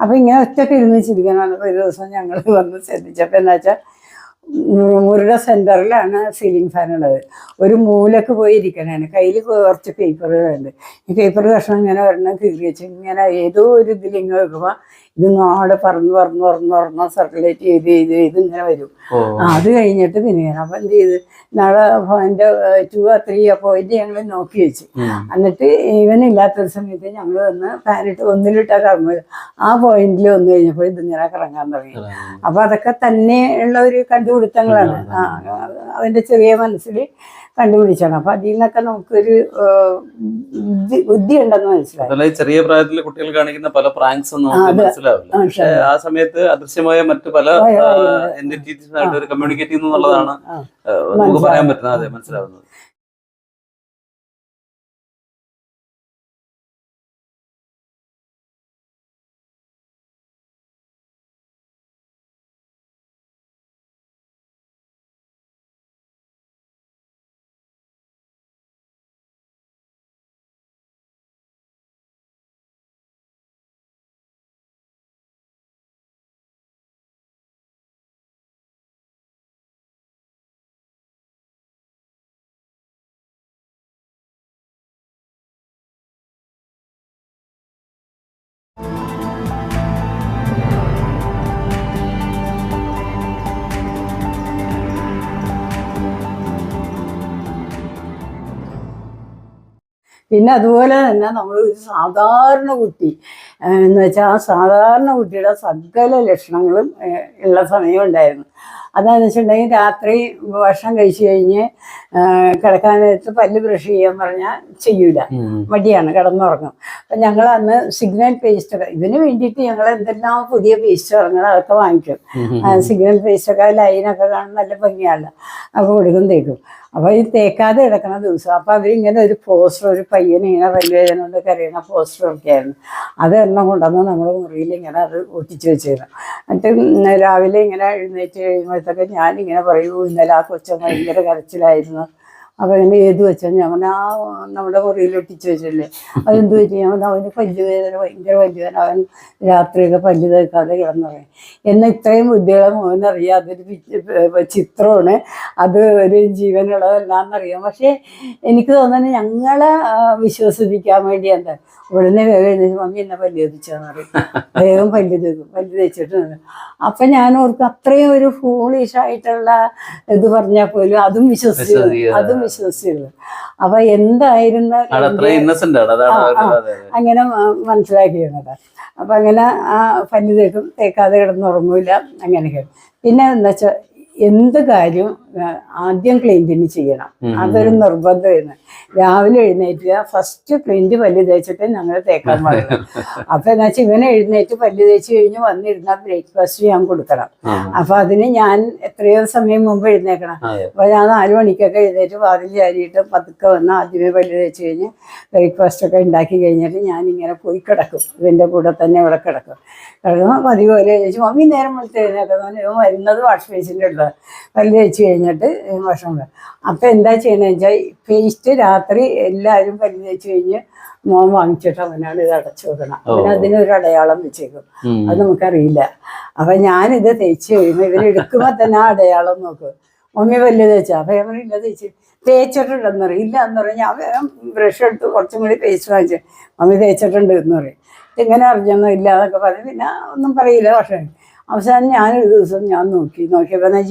അപ്പൊ ഇങ്ങനെ ഒറ്റയ്ക്ക് ഇരുന്ന് ചിരിക്കണം. ഒരു ദിവസം ഞങ്ങൾ വന്ന് ശ്രദ്ധിച്ചപ്പോൾ എന്താ വെച്ചാൽ മുറിയുടെ സെന്ററിലാണ് സീലിംഗ് ഫാൻ ഉള്ളത്. ഒരു മൂലക്ക് പോയി ഇരിക്കണേണ്. കയ്യിൽ കുറച്ച് പേപ്പറുകളുണ്ട്. ഈ പേപ്പർ കഷ്ണം ഇങ്ങനെ ഒരെണ്ണം കീറി വെച്ച് ഇങ്ങനെ ഏതോ ഒരു ഇതിൽ ഇങ്ങനെ ഇത് നാട് പറന്ന് പറന്ന് പറന്ന് പറന്ന് സർക്കുലേറ്റ് ചെയ്ത് ചെയ്ത് ചെയ്ത് ഇങ്ങനെ വരും. അത് കഴിഞ്ഞിട്ട് പിന്നെ അപ്പം എന്ത് ചെയ്ത്? നാളെ എന്റെ ടു ആ ത്രീ ആ പോയിന്റ് ഞങ്ങൾ നോക്കി വെച്ച്. എന്നിട്ട് എന്നിട്ട് ഇവനില്ലാത്തൊരു സമയത്ത് ഞങ്ങൾ വന്ന് ഫാനിട്ട് ഒന്നിലിട്ടാ കറങ്ങും ആ പോയിന്റിൽ വന്നു കഴിഞ്ഞപ്പോൾ ഇതിങ്ങനെ കറങ്ങാൻ തുടങ്ങി. അപ്പൊ അതൊക്കെ തന്നെ ഉള്ള ഒരു കണ്ടുപിടുത്തങ്ങളാണ്. അവന്റെ ചെറിയ മനസ്സിൽ കണ്ടുപിടിച്ചാണ്. അപ്പൊ അതിൽ നിന്നൊക്കെ നമുക്കൊരു ബുദ്ധി- ഉണ്ടെന്ന് മനസ്സിലായി. ചെറിയ പ്രായത്തിൽ കുട്ടികൾ കാണിക്കുന്ന പല പ്രാങ്ക്സ് മനസ്സിലാവില്ല. ആ, ആ സമയത്ത് അദൃശ്യമായ മറ്റു പല ഒരു കമ്മ്യൂണിക്കേറ്റ് ചെയ്യുന്നു എന്നുള്ളതാണ് ആ. ആ, നമുക്ക് പറയാൻ പറ്റുന്നത്. അതെ മനസ്സിലാവുന്നത്. പിന്നെ അതുപോലെ തന്നെ നമ്മൾ ഒരു സാധാരണ കുട്ടി എന്ന് വെച്ചാൽ ആ സാധാരണ കുട്ടിയുടെ സകല ലക്ഷണങ്ങളും ഉള്ള സമയം ഉണ്ടായിരുന്നു. അതാന്ന് വെച്ചിട്ടുണ്ടെങ്കിൽ രാത്രി ഭക്ഷണം കഴിച്ചു കഴിഞ്ഞ് കിടക്കാൻ നേരത്ത് പല്ല് ബ്രഷ് ചെയ്യാൻ പറഞ്ഞാൽ ചെയ്യൂല. മടിയാണ് കിടന്നുറങ്ങും. അപ്പം ഞങ്ങൾ അന്ന് സിഗ്നൽ പേസ്റ്റ് ഒക്കെ ഇതിന് വേണ്ടിയിട്ട് ഞങ്ങൾ എന്തെല്ലാം പുതിയ പേസ്റ്റ് ഇറങ്ങണം അതൊക്കെ വാങ്ങിക്കും. സിഗ്നൽ പേസ്റ്റൊക്കെ ലൈനൊക്കെ കാണാൻ നല്ല ഭംഗിയാണല്ലോ. അപ്പോൾ കൊടുക്കും തേക്കും. അപ്പോൾ ഈ തേക്കാതെ കിടക്കുന്ന ദിവസം. അപ്പോൾ അവരിങ്ങനെ ഒരു പോസ്റ്റർ ഒരു പയ്യൻ ഇങ്ങനെ കൊണ്ട് കരയണ പോസ്റ്റർ ഒക്കെ ആയിരുന്നു. അത് എണ്ണം കൊണ്ടുവന്ന് നമ്മൾ മുറിയിൽ ഇങ്ങനെ അത് ഒട്ടിച്ച് വെച്ചിരുന്നു. എന്നിട്ട് രാവിലെ ഇങ്ങനെ എഴുന്നേറ്റ് കഴിയുമ്പോഴത്തേക്ക് ഞാനിങ്ങനെ പറയൂ ഇന്നലെ ആ കൊച്ചൻ ഭയങ്കര കരച്ചിലായിരുന്നു. അപ്പോൾ ഇങ്ങനെ ഏത് വെച്ചാൽ പറഞ്ഞ ആ നമ്മുടെ മുറിയിൽ ഒട്ടിച്ച് വെച്ചില്ലേ. അതെന്ത് ഞാൻ പറഞ്ഞു അവന് പല്ലുവേദന ഭയങ്കര പല്ലുവേദന അവൻ രാത്രിയൊക്കെ പല്ല് തേക്കാതെ കിടന്നറിയാം എന്നെ ഇത്രയും ബുദ്ധികളെ മോനറിയാം അതൊരു ചിത്രമാണ്. അത് ഒരു ജീവനുള്ളതല്ലാന്നറിയാം. പക്ഷേ എനിക്ക് തോന്നുന്നത് ഞങ്ങളെ വിശ്വസിപ്പിക്കാൻ വേണ്ടി എന്താ ഉടനെ വേഗം എഴുന്നേറ്റ് മമ്മി എന്നെ പല്ല് തേപ്പിച്ചാന്ന് പറയും. വേഗം പല്ല് തേക്കും. പല്ല് തേച്ചിട്ട് അപ്പം ഞാൻ ഓർക്കും അത്രയും ഒരു ഫൂളിഷായിട്ടുള്ള ഇത് പറഞ്ഞാൽ പോലും അതും വിശ്വസിച്ചു. അതും വിശ്വസിച്ചിരുന്നു അപ്പൊ എന്തായിരുന്ന. അങ്ങനെ മനസ്സിലാക്കിയിരുന്നത്. അപ്പൊ അങ്ങനെ ആ പല്ല് തേക്കും തേക്കാതെ കിടന്നുറങ്ങൂല. അങ്ങനെയൊക്കെ. പിന്നെ എന്താ വെച്ചാൽ എന്ത് കാര്യം ആദ്യം ക്ലീന്റിന് ചെയ്യണം. അതൊരു നിർബന്ധമായിരുന്നു. രാവിലെ എഴുന്നേറ്റ് ഫസ്റ്റ് ക്ലീന്റ് പല്ല് തേച്ചിട്ട് ഞങ്ങൾ തേക്കാൻ പാടില്ല അപ്പൊ എന്താ വെച്ചാൽ ഇവനെ എഴുന്നേറ്റ് പല്ല് തേച്ച് കഴിഞ്ഞ് വന്നിരുന്നാൽ ബ്രേക്ക്ഫാസ്റ്റ് ഞാൻ കൊടുക്കണം. അപ്പൊ അതിന് ഞാൻ എത്രയോ സമയം മുമ്പ് എഴുന്നേക്കണം. അപ്പൊ ഞാൻ നാല് മണിക്കൊക്കെ എഴുന്നേറ്റ് വാതിൽ ചാരിയിട്ട് പതുക്കെ വന്ന് ആദ്യമേ പല്ല് തേച്ച് കഴിഞ്ഞ് ബ്രേക്ക്ഫാസ്റ്റ് ഒക്കെ ഉണ്ടാക്കി കഴിഞ്ഞിട്ട് ഞാൻ ഇങ്ങനെ പോയി കിടക്കും. ഇവന്റെ കൂടെ തന്നെ ഇവിടെ കിടക്കും. കിടക്കുമ്പോൾ പതിവ് പോലെ ചോദിച്ചു മമ്മി നേരം വിളിച്ച് എഴുന്നേക്കുന്നത് ഇവൻ വരുന്നത് വാഷ് ബേസിന്റെ ഉള്ളത് പല്ല് തേച്ച് കഴിഞ്ഞിട്ട് ഭക്ഷണം കഴിക്കും. അപ്പം എന്താ ചെയ്യണമെന്ന് വെച്ചാൽ പേസ്റ്റ് രാത്രി എല്ലാവരും പല്ല് തേച്ച് കഴിഞ്ഞ് മോൻ വാങ്ങിച്ചിട്ട് അവനാണ് ഇത് അടച്ചു വെക്കണം. അവന് അതിനൊരു അടയാളം വെച്ചേക്കും. അത് നമുക്കറിയില്ല. അപ്പം ഞാനിത് തേച്ച് കഴിയുമ്പോൾ ഇവരെടുക്കുമ്പോൾ തന്നെ ആ അടയാളം നോക്കും. മമ്മി പല്ല് തേച്ചാ? അപ്പം ഞാൻ ഇല്ല തേച്ച്. തേച്ചിട്ടുണ്ടെന്ന് പറയും. ഇല്ല എന്ന് പറയും. ഞാൻ വേഗം ബ്രഷ് എടുത്ത് കുറച്ചും കൂടി പേസ്റ്റ് വാങ്ങിച്ചു മമ്മി തേച്ചിട്ടുണ്ട് എന്ന് പറയും. ഇങ്ങനെ അറിഞ്ഞൊന്നും? ഇല്ല എന്നൊക്കെ പറയും. പിന്നെ ഒന്നും പറയില്ല പക്ഷേ അവസാനം ഞാനൊരു ദിവസം ഞാൻ നോക്കി നോക്കിയപ്പോൾ എന്നാ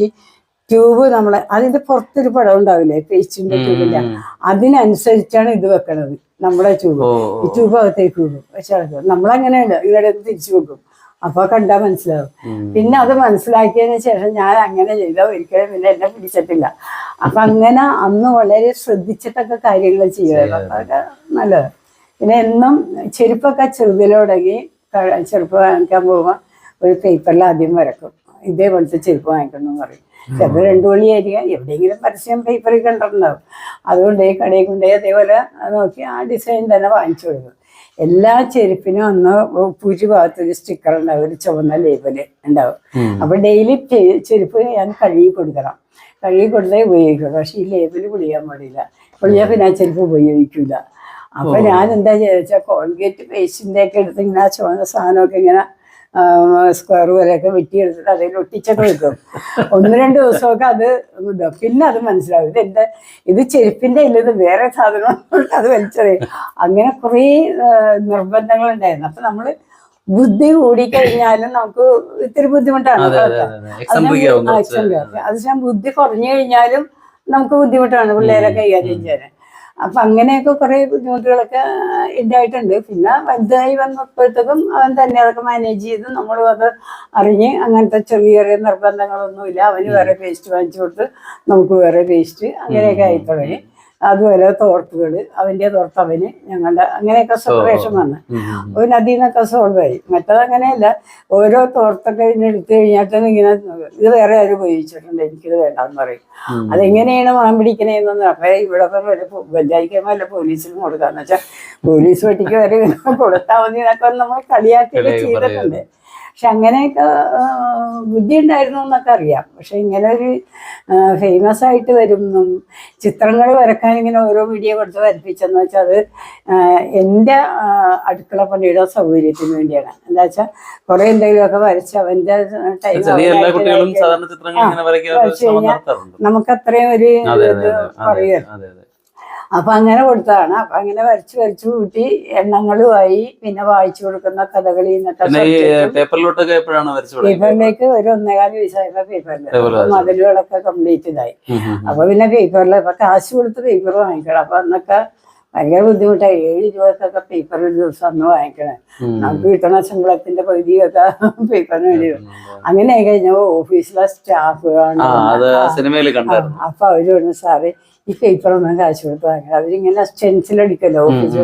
ട്യൂബ് നമ്മളെ അതിന്റെ പുറത്തൊരു പടം ഉണ്ടാവില്ലേ പേസ്റ്റിന്റെ ട്യൂബില്ല അതിനനുസരിച്ചാണ് ഇത് വെക്കണത് നമ്മളെ ട്യൂബ് ഈ ട്യൂബ് അകത്തേക്ക് വെക്കും പക്ഷെ നമ്മളങ്ങനെയല്ല ഇവിടെ തിരിച്ചു വെക്കും. അപ്പൊ കണ്ടാ മനസ്സിലാവും. പിന്നെ അത് മനസ്സിലാക്കിയതിന് ശേഷം ഞാൻ അങ്ങനെ ചെയ്ത ഒരിക്കലും പിന്നെ എന്നെ പിടിച്ചിട്ടില്ല. അപ്പൊ അങ്ങനെ അന്ന് വളരെ ശ്രദ്ധിച്ചിട്ടൊക്കെ കാര്യങ്ങൾ ചെയ്യുമായിരുന്നു അപ്പൊ അതൊക്കെ നല്ലത്. പിന്നെ എന്നും ചെരുപ്പൊക്കെ ചെറുതിലോടങ്ങി ചെറുപ്പ് വാങ്ങിക്കാൻ പോകുമ്പോൾ ഒരു പേപ്പറിൽ ആദ്യം വരക്കും. ഇതേപോലത്തെ ചെരുപ്പ് വാങ്ങിക്കണം എന്ന് പറയും ചിലപ്പോൾ രണ്ടു മണിയായിരിക്കാം എവിടെയെങ്കിലും പരസ്യം പേപ്പറിൽ കണ്ടിട്ടുണ്ടാവും. അതുകൊണ്ട് ഈ കടയിൽ കൊണ്ടുപോയി അതേപോലെ നോക്കി ആ ഡിസൈൻ തന്നെ വാങ്ങിച്ചു കൊടുക്കും. എല്ലാ ചെരുപ്പിനും അന്ന് പൂജ ഭാഗത്തൊരു സ്റ്റിക്കർ ഉണ്ടാവും. ഒരു ചുവന്ന ലേബൽ ഉണ്ടാവും. അപ്പൊ ഡെയിലി ചെരുപ്പ് ഞാൻ കഴുകി കൊടുക്കണം. കഴുകി കൊടുത്തേ ഉപയോഗിക്കും പക്ഷെ ഈ ലേബൽ പൊളിയാൻ പാടില്ല. പൊളിയാൽ പിന്നെ ആ ചെരുപ്പ് ഉപയോഗിക്കില്ല അപ്പൊ ഞാൻ എന്താ ചോദിച്ചാൽ കോൾഗേറ്റ് പേസ്റ്റിന്റെ ഒക്കെ എടുത്ത് ഇങ്ങനെ ആ ചുവന്ന സാധനമൊക്കെ ഇങ്ങനെ സ്ക്വയർ വരെയൊക്കെ വെട്ടിയെടുത്തിട്ട് അതിൽ ഒട്ടിച്ചൊക്കെ വെക്കും. ഒന്ന് രണ്ട് ദിവസമൊക്കെ അത് ഇതാ. പിന്നെ അത് മനസ്സിലാവും. ഇത് എന്റെ ഇത് ചെരുപ്പിന്റെ ഇല്ല ഇത് വേറെ സാധനം അത് വലിച്ചെറിയും. അങ്ങനെ കുറേ നിർബന്ധങ്ങളുണ്ടായിരുന്നു. അപ്പം നമ്മൾ ബുദ്ധി കൂടിക്കഴിഞ്ഞാലും നമുക്ക് ഇത്തിരി ബുദ്ധിമുട്ടാണ്. അത് ഞാൻ ബുദ്ധി കുറഞ്ഞു കഴിഞ്ഞാലും നമുക്ക് ബുദ്ധിമുട്ടാണ് പിള്ളേരെ കൈകാര്യം ചെയ്യാൻ. അപ്പൊ അങ്ങനെയൊക്കെ കുറെ ബുദ്ധിമുട്ടുകളൊക്കെ ഉണ്ടായിട്ടുണ്ട് പിന്നെ വലുതായി വന്നപ്പോഴത്തേക്കും അവൻ തന്നെ അതൊക്കെ മാനേജ് ചെയ്ത് നമ്മളും അത് അറിഞ്ഞ് അങ്ങനത്തെ ചെറിയ ചെറിയ നിർബന്ധങ്ങളൊന്നുമില്ല. അവന് വേറെ പേസ്റ്റ് വാങ്ങിച്ചു കൊടുത്ത് നമുക്ക് വേറെ പേസ്റ്റ് അങ്ങനെയൊക്കെ ആയി തുടങ്ങി. അതുപോലെ തോർപ്പുകൾ അവന്റെ തോർപ്പ് അവന് ഞങ്ങളുടെ അങ്ങനെയൊക്കെ സെപ്പറേഷൻ വന്ന്. ഒരു. അതിൽ നിന്നൊക്കെ സോൾവ് ആയി മറ്റത് അങ്ങനെയല്ല ഓരോ തോർത്തൊക്കെ ഇതിന് എടുത്തു കഴിഞ്ഞാൽ ഇങ്ങനെ ഇത് വേറെ ആരും ഉപയോഗിച്ചിട്ടുണ്ട് എനിക്കിത് വേണ്ടെന്ന് പറയും. അതെങ്ങനെയാണ് മണം പിടിക്കണേന്നൊന്നും അപ്പൊ ഇവിടെ വല്ല പഞ്ചായത്ത് വല്ല പോലീസിനും കൊടുക്കാന്ന് വെച്ചാൽ പോലീസ് വെട്ടിക്ക് വരെ കൊടുത്താൽ മതി എന്നൊക്കെ നമ്മൾ കളിയാക്കി ചെയ്തിട്ടുണ്ട്. പക്ഷെ അങ്ങനെയൊക്കെ ബുദ്ധി ഉണ്ടായിരുന്നു എന്നൊക്കെ അറിയാം. പക്ഷെ ഇങ്ങനെ ഒരു ഫേമസ് ആയിട്ട് വരുന്നു ചിത്രങ്ങൾ വരക്കാൻ ഇങ്ങനെ ഓരോ വീഡിയോ കൊടുത്ത് വരപ്പിച്ചെന്ന് വെച്ചാൽ അത് എന്റെ അടുക്കള പണിയുടെ സൗകര്യത്തിന് വേണ്ടിയാണ്. എന്താ വെച്ചാൽ കുറെ എന്തെങ്കിലുമൊക്കെ വരച്ച് അവന്റെ ടൈം നമുക്ക് അത്രയും ഒരു ഇത് അതെ. അപ്പൊ അങ്ങനെ കൊടുത്തതാണ് അപ്പൊ അങ്ങനെ വരച്ച് വരച്ച് കൂട്ടി എണ്ണങ്ങളുമായി പിന്നെ വായിച്ചു കൊടുക്കുന്ന കഥകളി പേപ്പറിലോട്ടൊക്കെ എപ്പോഴാണ് പേപ്പറിലേക്ക് ഒരു ഒന്നേകാൽ വയസ്സായപ്പോ പേപ്പറിൽ. മതിലുകളൊക്കെ കംപ്ലീറ്റ് ഇതായി. അപ്പൊ പിന്നെ പേപ്പറിൽ ഇപ്പൊ കാശ് കൊടുത്ത് പേപ്പർ വാങ്ങിക്കണം അപ്പൊ അന്നൊക്കെ ഭയങ്കര ബുദ്ധിമുട്ടായി ഏഴ് രൂപക്കൊക്കെ പേപ്പർ ഒരു ദിവസം അന്ന് വാങ്ങിക്കണേ. നമുക്ക് കിട്ടണ ശമ്പളത്തിന്റെ പകുതിയൊക്കെ പേപ്പറിന് വേണ്ടി വരും. അങ്ങനെ ആയി കഴിഞ്ഞപ്പോ ഓഫീസിലെ സ്റ്റാഫുകളാണ് അപ്പൊ അവർ പറഞ്ഞു സാറ് ഈ പേപ്പർ ഒന്നും കാശ് കൊടുത്ത് വാങ്ങില്ല. അവരിങ്ങനെ സ്റ്റെൻസിൽ അടിക്കല്ലോ ഓഫീസ്.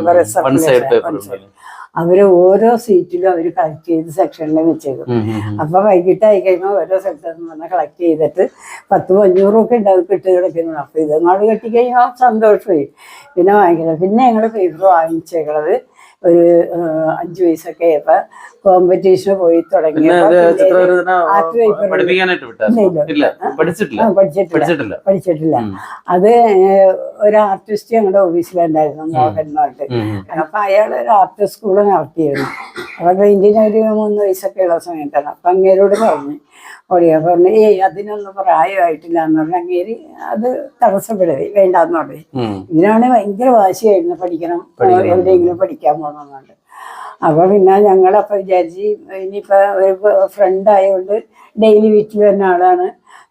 അവർ ഓരോ സീറ്റിലും അവർ കളക്ട് ചെയ്ത് സെക്ഷനിൽ വെച്ചേക്കും. അപ്പൊ വൈകിട്ട് ആയി കഴിയുമ്പോൾ ഓരോ സെക്ഷനിൽ നിന്ന് കളക്ട് ചെയ്തിട്ട് പത്തും അഞ്ഞൂറും ഒക്കെ ഉണ്ട് അത് കിട്ടി കിടക്കുന്നത് അപ്പൊ ഇതങ്ങോട്ട് കെട്ടി സന്തോഷമായി. പിന്നെ വാങ്ങിക്കുന്നത് പിന്നെ ഞങ്ങൾ പേപ്പർ വാങ്ങിച്ചേക്കണത് ഒരു അഞ്ചു വയസ്സൊക്കെ ആയപ്പോ കോമ്പറ്റീഷന് പോയി തുടങ്ങി പഠിച്ചിട്ടില്ല. പഠിച്ചിട്ടില്ല. അത് ഒരു ആർട്ടിസ്റ്റ് ഞങ്ങളുടെ ഓഫീസിലുണ്ടായിരുന്നു മോഹൻ പറഞ്ഞിട്ട്. അപ്പൊ അയാൾ ഒരു ആർട്ട് സ്കൂൾ നടത്തിയിരുന്നു. അപ്പൊ ഇന്ത്യൻ ഒരു മൂന്ന് വയസ്സൊക്കെ ഉള്ള സമയത്താണ്. അപ്പൊ അങ്ങേരോട് പറഞ്ഞു ഓടിയാ പറഞ്ഞു ഏയ് അതിനൊന്നും പ്രായമായിട്ടില്ല എന്ന് പറഞ്ഞാൽ അത് തടസ്സപ്പെടുത്തി വേണ്ടെന്ന് പറഞ്ഞു. ഇതിനാണ് ഭയങ്കര വാശിയായിരുന്നു പഠിക്കണം എവിടെയെങ്കിലും പഠിക്കാൻ പോകണമെന്നുണ്ട് അപ്പൊ പിന്നെ ഞങ്ങളപ്പോ വിചാരിച്ച് ഇനിയിപ്പോ ഒരു ഫ്രണ്ട് ആയതുകൊണ്ട് ഡെയിലി വിറ്റ് വരുന്ന ആളാണ്.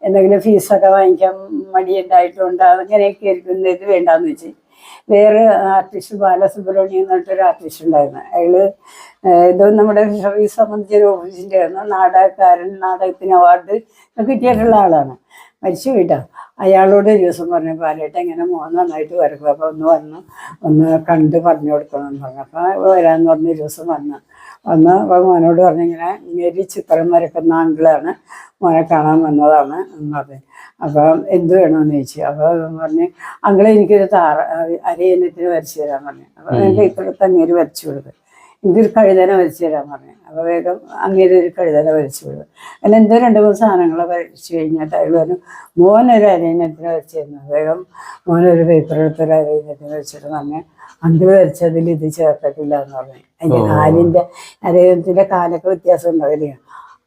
എന്തെങ്കിലും ഫീസൊക്കെ വാങ്ങിക്കാൻ മടിയുണ്ടായിട്ടുണ്ട്? അങ്ങനെയൊക്കെ ഇരിക്കുന്ന ഇത് വേണ്ടാന്ന് വെച്ച് വേറെ ആർട്ടിസ്റ്റ് ബാലസുബ്രഹ്മണ്യം എന്ന് പറഞ്ഞിട്ടൊരു ആർട്ടിസ്റ്റ് ഉണ്ടായിരുന്നു. അയാൾ ഇത് നമ്മുടെ ഫിഷറീസ് സംബന്ധിച്ചൊരു ഓഫീസിന്റെ ആയിരുന്നു. നാടകക്കാരൻ നാടകത്തിന് അവാർഡ് കിട്ടിയിട്ടുള്ള ആളാണ്. മരിച്ചു വീട്ടാ അയാളോട് ഒരു ദിവസം പറഞ്ഞു പാലേട്ട ഇങ്ങനെ മോൻ നന്നായിട്ട് വരക്കും. അപ്പോൾ ഒന്ന് വന്ന് ഒന്ന് കണ്ട് പറഞ്ഞു കൊടുക്കണം എന്ന് പറഞ്ഞു. അപ്പോൾ വരാമെന്ന് പറഞ്ഞ ദിവസം വന്ന്. വന്ന് ഭഗവാനോട് മോനോട് പറഞ്ഞു ഇങ്ങനെ ചിത്രം വരക്കുന്ന ആങ്കിളാണ് മോനെ കാണാൻ വന്നതാണ് എന്ന് പറഞ്ഞു അപ്പം എന്ത് വേണമെന്ന് ചോദിച്ചു. അപ്പോൾ പറഞ്ഞ് അങ്കിളെ എനിക്കൊരു താറ അരയന്നത്തിന് വരച്ചു തരാൻ പറഞ്ഞു. അപ്പോൾ എന്റെ ഇപ്പോഴത്തെ അങ്ങേര് വരച്ചു കൊടുത്തു എനിക്കൊരു കഴുതനെ വരച്ചു തരാൻ പറഞ്ഞു. അപ്പോൾ വേഗം അങ്ങേര് ഒരു കഴുതന വരച്ചു വിടും. അതിൽ എന്തോ രണ്ട് മൂന്ന് സാധനങ്ങൾ വരച്ചു കഴിഞ്ഞിട്ട് അയാൾ പറഞ്ഞു മോനൊരു അരയന്നത്തിന് വരച്ചിരുന്നു വേഗം മോനൊരു പേപ്പർ എടുത്തൊരു അരയന്നത്തിന് വെച്ചിട്ട് പറഞ്ഞു അന്ത് വരച്ചതിൽ ഇത് ചേർത്തിട്ടില്ല എന്ന് പറഞ്ഞു. അതിന്റെ കാലിന്റെ അരയന്നത്തിന്റെ കാലൊക്കെ വ്യത്യാസം ഉണ്ടാവില്ലേ?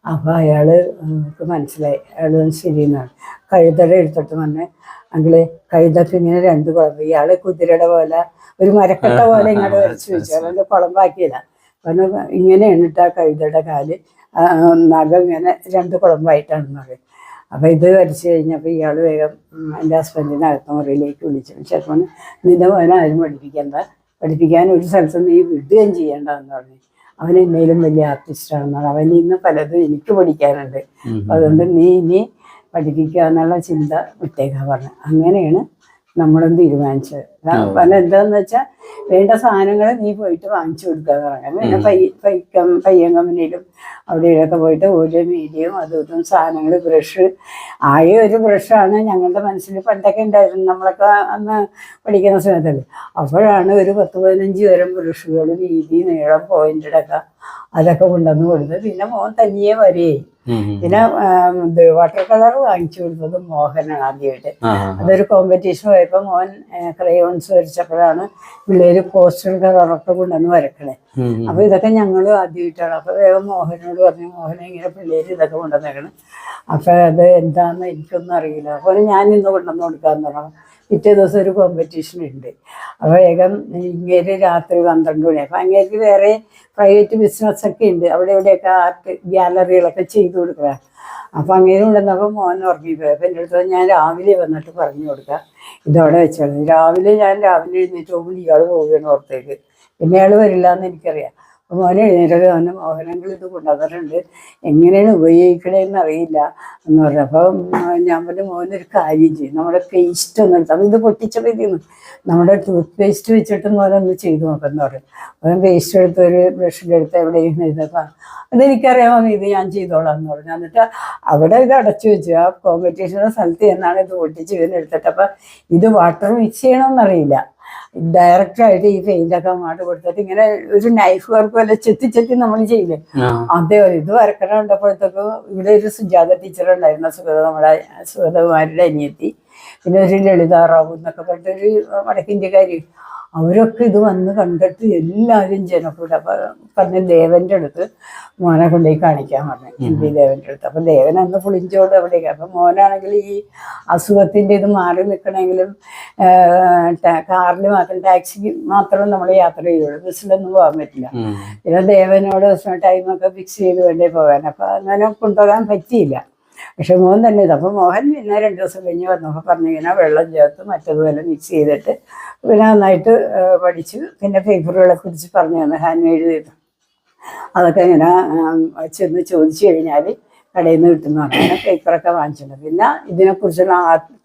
അപ്പോൾ അയാൾ നമുക്ക് മനസ്സിലായി. അയാൾ ശരിയെന്നാണ് കഴുതട എടുത്തിട്ട് പറഞ്ഞു അങ്കിൾ കഴുതൊക്കെ ഇങ്ങനെ രണ്ട് കുഴപ്പം ഇയാൾ കുതിരയുടെ പോലെ ഒരു മരക്കട്ട പോലെ ഇങ്ങോട്ട് വരച്ച് വെച്ചു. അതുകൊണ്ട് കുളമ്പാക്കിയില്ല കാരണം ഇങ്ങനെ എണ്ണിട്ടാ കഴുതയുടെ കാൽ നഖം ഇങ്ങനെ രണ്ട് കുളമ്പായിട്ടാണെന്ന് പറയും. അപ്പോൾ ഇത് വരച്ച് കഴിഞ്ഞപ്പോൾ ഇയാൾ വേഗം എന്റെ ഹസ്ബൻഡിനെ അടുത്ത മുറിയിലേക്ക് വിളിച്ചു. ചിലപ്പോൾ നിന്റെ മോനെ ആരും പഠിപ്പിക്കേണ്ട. പഠിപ്പിക്കാൻ ഒരു സ്ഥലത്ത് നീ വിടുകയും ചെയ്യേണ്ടതെന്ന് പറഞ്ഞു. അവൻ എന്നേലും വലിയ ആർട്ടിസ്റ്റാണെന്ന് പറഞ്ഞു അവൻ ഇന്ന് പലതും എനിക്ക് പഠിക്കാനുണ്ട്. അതുകൊണ്ട് നീ ഇനി പഠിപ്പിക്കുക എന്നുള്ള ചിന്ത വിട്ടേക്കാൻ പറഞ്ഞു. അങ്ങനെയാണ് നമ്മളും തീരുമാനിച്ചത്. കാരണം എന്താന്ന് വെച്ചാൽ വേണ്ട സാധനങ്ങൾ നീ പോയിട്ട് വാങ്ങിച്ചു കൊടുക്കാന്ന് പറഞ്ഞു. പിന്നെ പയ്യ പയ്യങ്കമ്പനിയിലും പയ്യൻ കമ്പനിയിലും അവിടെയൊക്കെ പോയിട്ട് ഓരോ മീഡിയയും അതും ഇതും സാധനങ്ങൾ ബ്രഷ്. ആയ ഒരു ബ്രഷാണ് ഞങ്ങളുടെ മനസ്സിൽ പണ്ടൊക്കെ ഉണ്ടായിരുന്നു. നമ്മളൊക്കെ അന്ന് പഠിക്കുന്ന സമയത്തല്ലേ. അപ്പോഴാണ് ഒരു പത്ത് പതിനഞ്ച് തരം ബ്രഷുകൾ വീതി നീളം പോയിന്റഡൊക്കെ അതൊക്കെ കൊണ്ടുവന്ന് കൊടുത്ത് പിന്നെ മോൻ തനിയെ വരെയായി. പിന്നെ വാട്ടർ കളർ വാങ്ങിച്ചു കൊടുത്തത് മോഹനാണ് ആദ്യമായിട്ട്. അതൊരു കോമ്പറ്റീഷൻ പോയപ്പോൾ മോൻ ക്രയോൺസ് വരച്ചപ്പോഴാണ് പിള്ളേര് പോസ്റ്റർ കളറൊക്കെ കൊണ്ടുവന്ന് വരക്കണേ. അപ്പൊ ഇതൊക്കെ ഞങ്ങൾ ആദ്യമായിട്ടാണ്. അപ്പൊ വേഗം മോഹനോട് പറഞ്ഞു മോഹനെ ഇങ്ങനെ പിള്ളേര് ഇതൊക്കെ കൊണ്ടുവന്നേക്കണം. അപ്പൊ അത് എന്താന്ന് എനിക്കൊന്നും അറിയില്ല. അപ്പോൾ ഞാൻ ഇന്ന് കൊണ്ടുവന്ന് കൊടുക്കാന്ന് പറഞ്ഞു. പിറ്റേ ദിവസം ഒരു കോമ്പറ്റീഷൻ ഉണ്ട്. അപ്പോൾ വേഗം ഇങ്ങനെ രാത്രി പന്ത്രണ്ട് മണി. അപ്പോൾ അങ്ങേക്ക് വേറെ പ്രൈവറ്റ് ബിസിനസ് ഒക്കെ ഉണ്ട്. അവിടെ ഇവിടെയൊക്കെ ആർട്ട് ഗ്യാലറികളൊക്കെ ചെയ്തു കൊടുക്കുക അപ്പം അങ്ങനെ കൊണ്ടുവന്നപ്പോൾ മോൻ ഉറങ്ങിപ്പോയി അപ്പം എന്റെ അടുത്ത് ഞാൻ രാവിലെ വന്നിട്ട് പറഞ്ഞു കൊടുക്കാം. ഇതവിടെ വെച്ചോളൂ. രാവിലെ ഞാൻ രാവിലെ എഴുന്നേറ്റ് പോകുമ്പോൾ ഇയാൾ പോവുകയാണ് പുറത്തേക്ക്. പിന്നെ അയാൾ വരില്ല എന്ന് എനിക്കറിയാം. മോനെ എഴുന്നേറ്റത് അവന് മോഹനങ്ങൾ ഇത് കൊണ്ടുവന്നിട്ടുണ്ട്. എങ്ങനെയാണ് ഉപയോഗിക്കണേന്ന് അറിയില്ല എന്ന് പറഞ്ഞു. അപ്പം ഞാൻ പറഞ്ഞു മോനൊരു കാര്യം ചെയ്യും. നമ്മുടെ പേസ്റ്റ് ഒന്ന് എടുത്ത് ഇത് പൊട്ടിച്ച മതിയെന്ന് നമ്മുടെ ടൂത്ത് പേസ്റ്റ് വെച്ചിട്ട് മോനൊന്ന് ചെയ്തു നോക്കെന്ന് പറയും അവൻ പേസ്റ്റ് എടുത്ത് ഒരു ബ്രഷിലെടുത്ത് എവിടെയും എഴുതപ്പം അതെനിക്കറിയാമോ ഇത് ഞാൻ ചെയ്തോളാം എന്ന് പറഞ്ഞു. എന്നിട്ട് അവിടെ ഇത് അടച്ചു വെച്ചു. ആ കോമ്പറ്റീഷന്റെ സ്ഥലത്ത് എന്നാണ് ഇത് പൊട്ടിച്ച് ഇവനെടുത്തിട്ട് അപ്പം ഇത് വാട്ടർ മിക്സ് ചെയ്യണമെന്നറിയില്ല ഡയറക്റ്റ് ആയിട്ട് ഈ പെയിന്റൊക്കെ അങ്ങോട്ട് കൊടുത്തിട്ട് ഇങ്ങനെ ഒരു നൈഫ് വർക്ക് പോലെ ചെത്തി ചെത്തി നമ്മൾ ചെയ്യില്ലേ? അതേ അതെ ഇത് വരക്കണ കണ്ടപ്പോഴത്തേക്ക് ഇവിടെ ഒരു സുജാത ടീച്ചർ ഉണ്ടായിരുന്നു സുഗത നമ്മുടെ സുഗതകുമാരുടെ അനിയത്തി. പിന്നെ ഒരു ലളിതാറാവു എന്നൊക്കെ പറഞ്ഞിട്ടൊരു വടക്കിന്ത്യക്കാരി അവരൊക്കെ ഇത് വന്ന് കണ്ടിട്ട് എല്ലാവരും അപ്പൊ പറഞ്ഞ ദേവന്റെ അടുത്ത് മോനെ കൊണ്ടുപോയി കാണിക്കാൻ പറഞ്ഞു. എം പി ദേവന്റെ അടുത്ത്. അപ്പൊ ദേവൻ അന്ന് പുളിഞ്ചോട് അവിടേക്ക് അപ്പൊ മോനാണെങ്കിൽ ഈ അസുഖത്തിന്റെ ഇത് മാറി നിൽക്കണമെങ്കിലും കാറിൽ മാത്രം ടാക്സിക്ക് മാത്രം നമ്മൾ യാത്ര ചെയ്യുള്ളൂ. ബസ്സിലൊന്നും പോകാൻ പറ്റില്ല. പിന്നെ ദേവനോട് ടൈമൊക്കെ ഫിക്സ് ചെയ്ത് വേണ്ടേ പോകാൻ. അപ്പം അങ്ങനെ കൊണ്ടുപോകാൻ പറ്റിയില്ല. പക്ഷെ മോൻ തന്നെ ഇത്. അപ്പം മോഹൻ പിന്നെ രണ്ട് ദിവസം കഴിഞ്ഞ് വന്നപ്പോൾ പറഞ്ഞു ഇങ്ങനെ വെള്ളം ചേർത്ത് മറ്റതുപോലെ മിക്സ് ചെയ്തിട്ട് പിന്നെ നന്നായിട്ട് പഠിച്ചു. പിന്നെ പേപ്പറുകളെ കുറിച്ച് പറഞ്ഞു തന്നു. ഹാൻഡ് മെയ്ഡ് ചെയ്തു അതൊക്കെ ഇങ്ങനെ ചെന്ന് ചോദിച്ചു കഴിഞ്ഞാൽ കടയിൽ നിന്ന് കിട്ടുന്ന അങ്ങനെ പേപ്പറൊക്കെ വാങ്ങിച്ചിട്ടുണ്ട്. പിന്നെ ഇതിനെക്കുറിച്ചുള്ള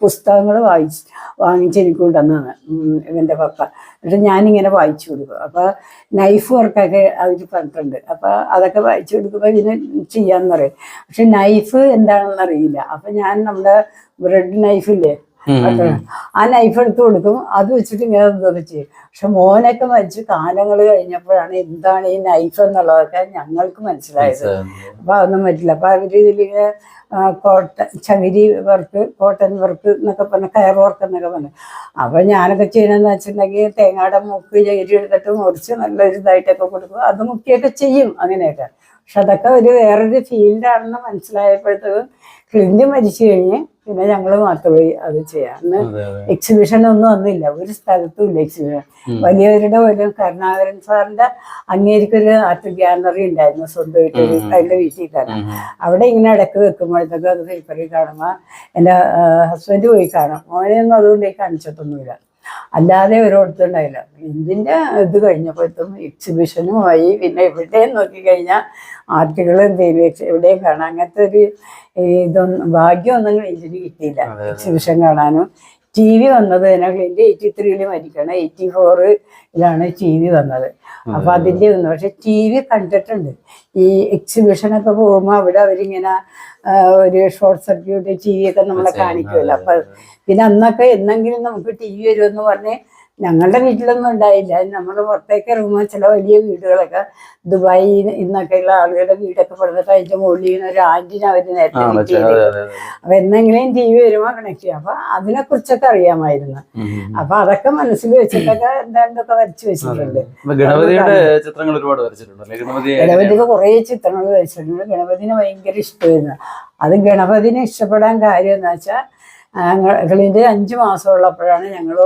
പുസ്തകങ്ങൾ വായിച്ച് വാങ്ങിച്ച് എനിക്ക് കൊണ്ടുവന്നതാണ് ഇവന്റെ പപ്പ. എന്നിട്ട് ഞാനിങ്ങനെ വായിച്ചു കൊടുക്കും. അപ്പോൾ നൈഫ് വർക്കൊക്കെ അവർ പറഞ്ഞിട്ടുണ്ട്. അപ്പോൾ അതൊക്കെ വായിച്ചു കൊടുക്കുമ്പോൾ ഇതിന് ചെയ്യാന്ന് പറയും. പക്ഷെ നൈഫ് എന്താണെന്ന് അറിയില്ല അപ്പം ഞാൻ നമ്മുടെ ബ്രെഡ് നൈഫില്ലേ. ആ നൈഫ് എടുത്ത് കൊടുക്കും. അത് വെച്ചിട്ട് ഇങ്ങനെ തെറിച്ച് പക്ഷെ മോനൊക്കെ മരിച്ച് കാലങ്ങൾ കഴിഞ്ഞപ്പോഴാണ് എന്താണ് ഈ നൈഫ് എന്നുള്ളതൊക്കെ ഞങ്ങൾക്ക് മനസ്സിലായത്. അപ്പൊ അതൊന്നും പറ്റില്ല. അപ്പൊ അവർ ഇതിലിങ്ങനെ കോട്ട ചകിരി വർക്ക് കോട്ടൺ വർക്ക് എന്നൊക്കെ പറഞ്ഞ കയർ വർക്ക് എന്നൊക്കെ പറഞ്ഞു. അപ്പൊ ഞാനൊക്കെ ചെയ്യണമെന്ന് വെച്ചിട്ടുണ്ടെങ്കിൽ തേങ്ങയുടെ മുക്ക് ചകിരി എടുത്തിട്ട് മുറിച്ച് നല്ലൊരു ഇതായിട്ടൊക്കെ കൊടുക്കും. അത് മുക്കിയൊക്കെ ചെയ്യും അങ്ങനെയൊക്കെ. പക്ഷെ അതൊക്കെ ഒരു വേറൊരു ഫീൽഡാണെന്ന് മനസ്സിലായപ്പോഴത്തേക്കും ക്ലിന്തി മരിച്ചു കഴിഞ്ഞ് പിന്നെ ഞങ്ങൾ മാത്രമേ അത് ചെയ്യാം അന്ന്. എക്സിബിഷൻ ഒന്നും വന്നില്ല. ഒരു സ്ഥലത്തും ഇല്ല എക്സിബിഷൻ. വലിയവരുടെ പോലും കരുണാകരൻ സാറിന്റെ അങ്ങേരിക്കൊരു ആർട്ട് ഗ്യാലറി ഉണ്ടായിരുന്നു സ്വന്തമായിട്ട് ഒരു അതിന്റെ വീട്ടിൽ തന്നെ. അവിടെ ഇങ്ങനെ ഇടയ്ക്ക് വെക്കുമ്പോഴത്തേക്ക് അത് പേപ്പറിൽ കാണുമ്പോൾ എന്റെ ഹസ്ബൻഡ് പോയി കാണും. മോനെയൊന്നും അതുകൊണ്ട് കാണിച്ചിട്ടൊന്നുമില്ല. അല്ലാതെ ഒരിടത്തുണ്ടായില്ല ഇതിന്റെ ഇത് കഴിഞ്ഞപ്പോഴത്തും എക്സിബിഷനും ആയി. പിന്നെ എവിടെയും നോക്കിക്കഴിഞ്ഞാൽ ആർട്ടുകൾ എന്തെങ്കിലും എവിടെ എവിടെയും കാണാം. അങ്ങനത്തെ ഒരു ഇതൊന്നും ഭാഗ്യമൊന്നും എനിക്ക് കിട്ടിയില്ല. എക്സിബിഷൻ കാണാനും. ടി വി വന്നത് ക്ലിന്റെ എയ്റ്റി ത്രീയിൽ മരിക്കണം എയ്റ്റി ഫോറിലാണ് ടി വി വന്നത്. അപ്പൊ അതിന്റെ ഒന്നും പക്ഷെ ടി വി കണ്ടിട്ടുണ്ട്. ഈ എക്സിബിഷനൊക്കെ പോകുമ്പോൾ അവിടെ അവരിങ്ങനെ ഒരു ഷോർട്ട് സർക്യൂട്ട് ടി വി ഒക്കെ നമ്മളെ. കാണിക്കുമല്ലോ അപ്പൊ പിന്നെ അന്നൊക്കെ എന്നെങ്കിലും നമുക്ക് ടി വി വരുമെന്ന് പറഞ്ഞ് ഞങ്ങളുടെ വീട്ടിലൊന്നും ഉണ്ടായില്ല. നമ്മൾ പുറത്തേക്ക് ഇറങ്ങുമ്പോൾ ചില വലിയ വീടുകളൊക്കെ ദുബായി ഇന്നൊക്കെയുള്ള ആളുകളുടെ വീടൊക്കെ പണിതിട്ട് അതിന്റെ മുകളിൽ ഇങ്ങനെ ഒരു ആന്റിന അവർ നേരത്തെ. അപ്പൊ എന്തെങ്കിലും ടി വി വരുമ്പോൾ കണക്ട് ചെയ്യാം. അപ്പൊ അതിനെ കുറിച്ചൊക്കെ അറിയാമായിരുന്നു. അപ്പൊ അതൊക്കെ മനസ്സിൽ വെച്ചിട്ടൊക്കെ എന്താണ്ടൊക്കെ വരച്ചു വെച്ചിട്ടുണ്ട്. ഗണപതിയുടെ ചിത്രങ്ങൾ ഒരുപാട് വരച്ചിട്ടുണ്ട്. ഗണപതിയുടെ കുറേ ചിത്രങ്ങൾ വരച്ചിട്ടുണ്ട്. ഗണപതിനെ ഭയങ്കര ഇഷ്ടമായിരുന്നു. അത് ഗണപതിനെ ഇഷ്ടപ്പെടാൻ കാര്യം എന്ന് വെച്ചാൽ ഞങ്ങളിന്റെ അഞ്ചു മാസം ഉള്ളപ്പോഴാണ് ഞങ്ങൾ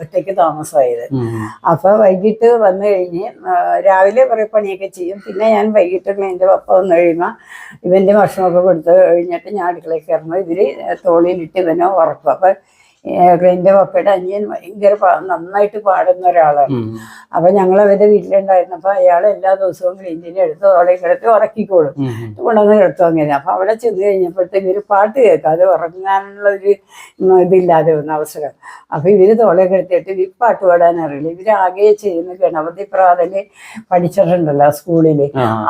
ഒറ്റയ്ക്ക് താമസമായത്. ഉം, ഉം. അപ്പൊ വൈകിട്ട് വന്നു കഴിഞ്ഞ് രാവിലെ കുറേ പണിയൊക്കെ ചെയ്യും. പിന്നെ ഞാൻ വൈകിട്ട് എന്റെ പപ്പ വന്നു കഴിയുമ്പോൾ ഇവന്റെ ഭക്ഷണമൊക്കെ കൊടുത്ത് കഴിഞ്ഞിട്ട് ഞാൻ അടുക്കളയിൽ കയറുമ്പോൾ ഇവർ തോളിയിലിട്ട് ഇവനെ ഉറക്കും. അപ്പൊ എന്റെ പപ്പയുടെ അനിയൻ ഭയങ്കര നന്നായിട്ട് പാടുന്ന ഒരാളാണ്. അപ്പൊ ഞങ്ങൾ അവരുടെ വീട്ടിലുണ്ടായിരുന്നപ്പോ അയാൾ എല്ലാ ദിവസവും ക്ലീന്റിനെ എടുത്ത് അവളെ കിടത്തി ഉറക്കിക്കോളും. കൊണ്ടുവന്ന് കിടത്തും അങ്ങനെ. അപ്പൊ അവിടെ ചെന്ന് കഴിഞ്ഞപ്പോഴത്തേക്ക് ഇവർ പാട്ട് കേൾക്കാം. അത് ഉറങ്ങാനുള്ള ഒരു ഇതില്ലാതെ വന്ന അവസരം. അപ്പൊ ഇവർ തോളെ കിടത്തിയിട്ട് ഇവർ പാട്ട് പാടാൻ അറിയില്ല. ഇവർ ആകെ ചെയ്യുന്ന ഗണപതി പ്രാതൽ പഠിച്ചിട്ടുണ്ടല്ലോ സ്കൂളിൽ.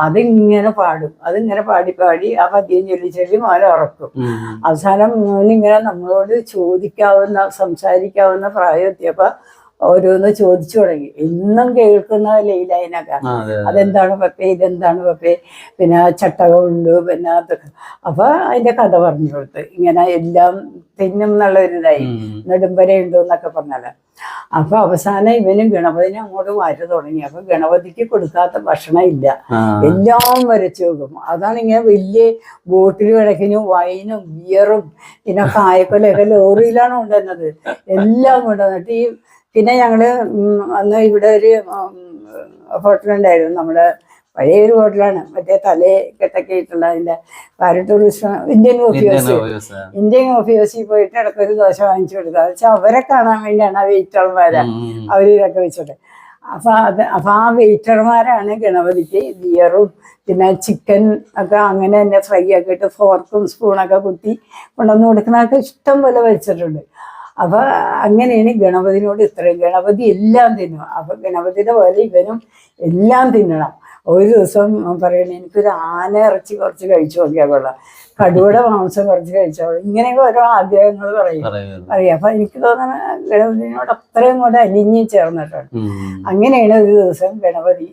അതിങ്ങനെ പാടും. അതിങ്ങനെ പാടി പാടി ആ പദ്യം ചൊല്ലി ചൊല്ലി മോനെ ഉറക്കും. അവസാനം മോനിങ്ങനെ നമ്മളോട് ചോദിക്കാവുന്ന സംസാരിക്കാവുന്ന പ്രായം എത്തിയപ്പോൾ ഓരോന്ന് ചോദിച്ചു തുടങ്ങി. എന്നും കേൾക്കുന്ന ലൈലൈനൊക്കെ. അതെന്താണ് പപ്പേ? ഇതെന്താണ് പപ്പേ? പിന്നെ ചട്ടകമുണ്ട് പിന്നെ അതൊക്കെ. അപ്പൊ അതിന്റെ കഥ പറഞ്ഞു കൊടുത്ത്. ഇങ്ങനെ എല്ലാം തിന്നും എന്നുള്ള ഒരു ഇതായി നെടുമ്പര എന്നൊക്കെ പറഞ്ഞാൽ. അപ്പൊ അവസാനം ഇവനും ഗണപതിനെ അങ്ങോട്ട് മാറ്റി തുടങ്ങി. അപ്പൊ ഗണപതിക്ക് കൊടുക്കാത്ത ഭക്ഷണം ഇല്ല. എല്ലാം വരച്ചു വെക്കും. അതാണ് ഇങ്ങനെ വലിയ ബോട്ടിൽ കിടക്കിന് വൈനും ബിയറും പിന്നെ കായക്കൊലയൊക്കെ ലോറിയിലാണ് കൊണ്ടുവന്നത് എല്ലാം കൊണ്ടുവന്നിട്ട് ഈ പിന്നെ ഞങ്ങൾ അന്ന് ഇവിടെ ഒരു ഹോട്ടലുണ്ടായിരുന്നു. നമ്മുടെ പഴയ ഒരു ഹോട്ടലാണ്. മറ്റേ തലേ കെട്ടൊക്കെ ആയിട്ടുള്ള അതിന്റെ പാര tourist Indian coffee office Indian Indian ഓഫീസിൽ പോയിട്ട് ഇടയ്ക്ക് ഒരു ദോശ വാങ്ങിച്ചു കൊടുക്കുക വെച്ചാൽ അവരെ കാണാൻ വേണ്ടിയാണ് ആ വെയിറ്റർമാരെ. അവർ ഇതൊക്കെ വെച്ചോട്ടെ അപ്പൊ അത് അപ്പൊ ആ വെയിറ്റർമാരാണ് ഗണപതിക്ക് ബിയറും പിന്നെ ചിക്കൻ ഒക്കെ അങ്ങനെ തന്നെ ഫ്രൈ ആക്കിയിട്ട് ഫോർക്കും സ്പൂണൊക്കെ കുത്തി കൊണ്ടുവന്ന് കൊടുക്കുന്നതൊക്കെ ഇഷ്ടം പോലെ വെച്ചിട്ടുണ്ട്. അപ്പൊ അങ്ങനെയാണ് ഗണപതിനോട് ഇത്രയും ഗണപതി എല്ലാം തിന്നും. അപ്പൊ ഗണപതിയുടെ പോലെ ഇവനും എല്ലാം തിന്നണം. ഒരു ദിവസം പറയണേ എനിക്കൊരു ആന ഇറച്ചി കുറച്ച് കഴിച്ചു നോക്കിയാൽ കൊള്ളാം. കടുവയുടെ മാംസം കുറച്ച് കഴിച്ചാൽ ഇങ്ങനെയൊക്കെ ഓരോ ആഗ്രഹങ്ങൾ പറയും. പറയും. അപ്പൊ എനിക്ക് തോന്നുന്ന ഗണപതിനോട് അത്രയും കൂടെ അലിഞ്ഞു ചേർന്നിട്ടുണ്ട്. അങ്ങനെയാണ് ഒരു ദിവസം ഗണപതി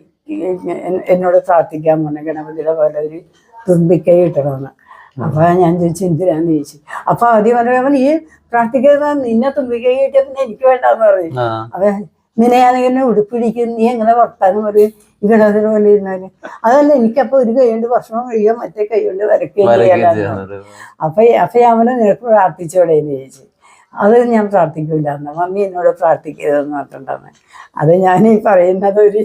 എന്നോട് പ്രാർത്ഥിക്കാൻ പോണേ ഗണപതിയുടെ പോലെ ഒരു തുമ്പിക്കൈ കിട്ടണമെന്ന് അപ്പൊ ഞാൻ ചോദിച്ചു എന്തിനാന്ന് ചോദിച്ചു? അപ്പൊ ആദ്യം പറഞ്ഞവൻ ഈ പ്രാർത്ഥിക്കുന്ന നിന്നെ തുമ്പിക്കൈ കിട്ടിയ പിന്നെ എനിക്ക് വേണ്ടെന്ന് പറഞ്ഞു. അവൻ നിന്നെ എന്നെ ഉടുപ്പിടിക്കും നീ എങ്ങനെ വർത്താനം പറയും ഈ ഗണപതിയുടെ പോലെ ഇരുന്നാൽ. അതല്ല എനിക്കപ്പൊ ഒരു കൈ കൊണ്ട് ഭക്ഷണം കഴിയുക മറ്റേ കൈ കൊണ്ട് ചെയ്യാനാണ് ചെയ്യുന്നത്. അപ്പൊ അപ്പൊ ഞാൻ പറഞ്ഞു നിനക്ക് പ്രാർത്ഥിച്ചോടെ എന്ന് ചോദിച്ചു. അത് ഞാൻ പ്രാർത്ഥിക്കൂല എന്ന്. മമ്മി എന്നോട് പ്രാർത്ഥിക്കരുതെന്ന് പറഞ്ഞിട്ടുണ്ടെന്ന് അത് ഞാൻ ഈ പറയുന്നത് ഒരു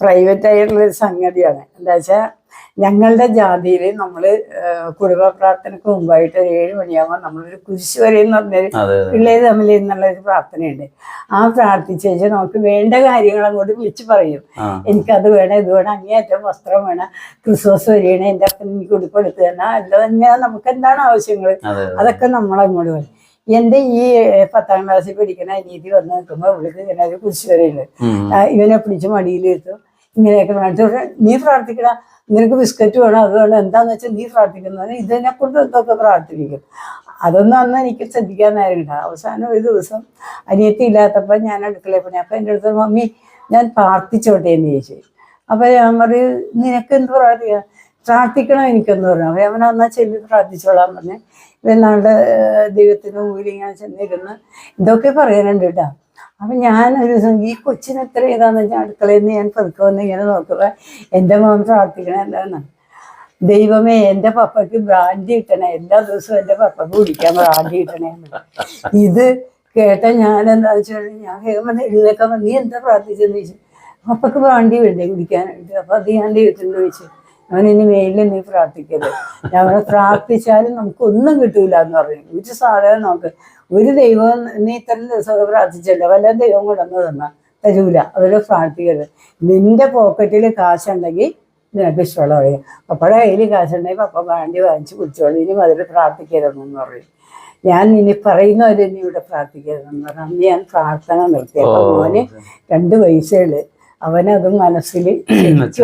പ്രൈവറ്റ് ആയിട്ടുള്ള ഒരു സംഗതിയാണ്. എന്താ വെച്ചാൽ ഞങ്ങളുടെ ജാതിയിൽ നമ്മൾ കുടുംബ പ്രാർത്ഥനയ്ക്ക് മുമ്പായിട്ട് ഒരു ഏഴ് മണിയാകുമ്പോൾ നമ്മളൊരു കുരിശ് വരെയെന്ന് പറഞ്ഞൊരു പിള്ളേർ തമ്മിൽ എന്നുള്ള ഒരു പ്രാർത്ഥനയുണ്ട്. ആ പ്രാർത്ഥിച്ചു കഴിഞ്ഞാൽ നമുക്ക് വേണ്ട കാര്യങ്ങൾ അങ്ങോട്ട് വിളിച്ച് പറയും. എനിക്കത് വേണം ഇത് വേണം അങ്ങേയറ്റം വസ്ത്രം വേണം ക്രിസ്മസ് വരികയാണ് എന്റെ അപ്പൻ എനിക്ക് ഉടുപ്പെടുത്ത് തന്നെ അല്ല തന്നെ നമുക്ക് എന്താണ് ആവശ്യങ്ങൾ അതൊക്കെ നമ്മളങ്ങോട്ട് പറയും. എന്റെ ഈ പത്താം ക്ലാസ്സിൽ പഠിക്കുന്ന അനീതി വന്ന് നിൽക്കുമ്പോൾ ഇവിടുത്തെ ഇങ്ങനെ ഒരു കുരിശ് വരെയുണ്ട്. ഇവനെ പിടിച്ച് മടിയിലിരുത്തു. ഇങ്ങനെയൊക്കെ വേണ്ടിട്ട് പക്ഷെ നീ പ്രാർത്ഥിക്കണ നിനക്ക് ബിസ്ക്കറ്റ് വേണം അത് വേണം എന്താന്ന് വെച്ചാൽ നീ പ്രാർത്ഥിക്കുന്നതിന് ഇതിനെ കൊണ്ട് എന്തൊക്കെ പ്രാർത്ഥിപ്പിക്കും? അതൊന്നും അന്ന് എനിക്ക് ശ്രദ്ധിക്കാൻ നേരമില്ല. അവസാനം ഒരു ദിവസം അനിയത്തി ഇല്ലാത്തപ്പോൾ ഞാൻ അടുക്കളയിൽ പണി അപ്പം എന്റെ അടുത്ത് മമ്മി ഞാൻ പ്രാർത്ഥിച്ചോട്ടെ എന്ന് ചോദിച്ചു. അപ്പം ഞാൻ പറയും നിനക്ക് എന്ത് പ്രാർത്ഥിക്കാം? പ്രാർത്ഥിക്കണം എനിക്കെന്ന് പറഞ്ഞു. അപ്പം അവൻ അന്നാ ചെല്ലി പ്രാർത്ഥിച്ചോളാൻ പറഞ്ഞു ഇവൻ നാളുടെ ദൈവത്തിന് മുമ്പിൽ ഇങ്ങനെ ചെന്നിരുന്ന് ഇതൊക്കെ പറയാനുണ്ട് കേട്ടോ. അപ്പം ഞാൻ ഒരു ദിവസം ഈ കൊച്ചിന് എത്ര ഏതാന്ന് വെച്ചാൽ അടുക്കളയിൽ നിന്ന് ഞാൻ പതുക്കെ വന്ന് ഇങ്ങനെ നോക്കുക എന്റെ മോൻ പ്രാർത്ഥിക്കണേ എന്താണ് ദൈവമേ എന്റെ പപ്പയ്ക്ക് ബ്രാൻഡി കിട്ടണേ. എല്ലാ ദിവസവും എന്റെ പപ്പയ്ക്ക് കുടിക്കാൻ ബ്രാൻഡി കിട്ടണേ. ഇത് കേട്ട ഞാൻ എന്താ വെച്ചാൽ ഞാൻ എഴുന്നേക്കാൻ വന്ന് നീ എന്താ പ്രാർത്ഥിച്ചെന്ന് ചോദിച്ചു. പപ്പയ്ക്ക് ബ്രാൻഡി വേണ്ടേ കുടിക്കാനായിട്ട്? അപ്പം അത് ഞാൻ ദൈവത്തിനോട് ചോദിച്ചു. അവൻ ഇനി മേലിൽ നീ പ്രാർത്ഥിക്കരുത്. ഞാൻ പ്രാർത്ഥിച്ചാലും നമുക്കൊന്നും കിട്ടൂല എന്ന് പറഞ്ഞു. ഒരു സാധനം നമുക്ക് ഒരു ദൈവം നീ ഇത്രയും ദിവസമൊക്കെ പ്രാർത്ഥിച്ചല്ലോ വല്ല ദൈവം കൊണ്ടുവന്ന് തന്ന തരൂല. അതിൽ പ്രാർത്ഥിക്കരുത്. നിന്റെ പോക്കറ്റിൽ കാശുണ്ടെങ്കിൽ നിനക്ക് ഇഷ്ടമുള്ള പറയും. പപ്പയുടെ കയ്യിൽ കാശുണ്ടെങ്കിൽ പപ്പ വാണ്ടി വാങ്ങിച്ച് കുടിച്ചോളൂ. ഇനി അതിൽ പ്രാർത്ഥിക്കരുതെന്ന് പറയും. ഞാൻ ഇനി പറയുന്നവരെ ഇനി ഇവിടെ പ്രാർത്ഥിക്കരുതെന്ന് പറഞ്ഞു അന്ന് ഞാൻ പ്രാർത്ഥന നിർത്തി. അപ്പൊ. മോന് രണ്ട് പൈസകൾ അവനത് മനസ്സിൽ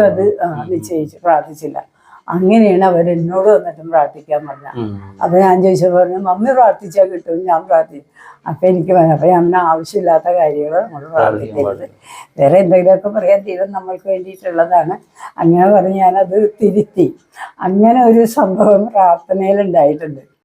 അത് നിശ്ചയിച്ച് പ്രാർത്ഥിച്ചില്ല. അങ്ങനെയാണ് അവർ എന്നോട് വന്നിട്ടും പ്രാർത്ഥിക്കാൻ പറഞ്ഞത്. അപ്പൊ ഞാൻ ചോദിച്ചു പറഞ്ഞു മമ്മി പ്രാർത്ഥിച്ചാൽ കിട്ടും ഞാൻ പ്രാർത്ഥിച്ചു അപ്പൊ എനിക്ക് പറഞ്ഞു അപ്പൊ ഞാൻ ആവശ്യമില്ലാത്ത കാര്യങ്ങൾ നമ്മൾ പ്രാർത്ഥിക്കരുത്. വേറെ എന്തെങ്കിലുമൊക്കെ പറയാൻ ദൈവം നമ്മൾക്ക് വേണ്ടിയിട്ടുള്ളതാണ്. അങ്ങനെ പറഞ്ഞ് ഞാനത് തിരുത്തി. അങ്ങനെ ഒരു സംഭവം പ്രാർത്ഥനയിൽ ഉണ്ടായിട്ടുണ്ട്.